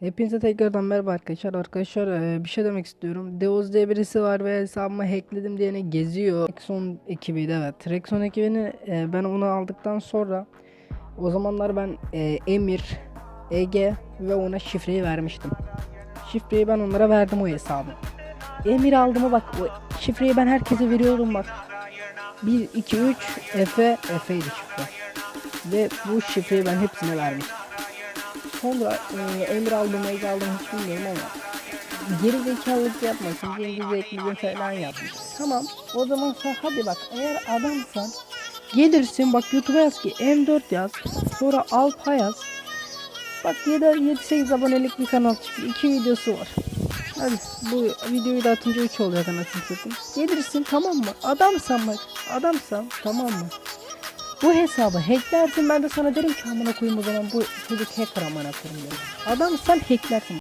Hepinize tekrardan merhaba arkadaşlar. Arkadaşlar e, bir şey demek istiyorum. Deoz diye birisi var ve hesabımı hackledim diyene geziyor. Rexon ekibiydi evet. Rexon ekibini e, ben onu aldıktan sonra o zamanlar ben e, Emir, Ege ve ona şifreyi vermiştim. Şifreyi ben onlara verdim o hesabı. Emir aldı mı bak o şifreyi ben herkese veriyorum bak. 1, 2, 3 Efe, Efe'ydi şifre. Ve bu şifreyi ben hepsine vermiştim. Sonra e, emir aldım, Ege aldım hiç bilmiyorum ama geri zekalılık yapmasın, Cengiz Ekmiz'in falan yapmış. Tamam, o zaman sen hadi bak eğer adamsan gelirsin bak YouTube'a yaz ki M4 yaz, sonra Alpa yaz. Bak 7-8 abonelik bir kanal çıktı, 2 videosu var. Hadi bu videoyu da atınca 3 olacak anasını satayım. Gelirsin tamam mı? Adamsan bak, adamsan tamam mı? Bu hesabı hacklersin ben de sana derim ki amına koyayım o zaman bu çocuk hacker amına koyayım derim. Adamsan hacklersin.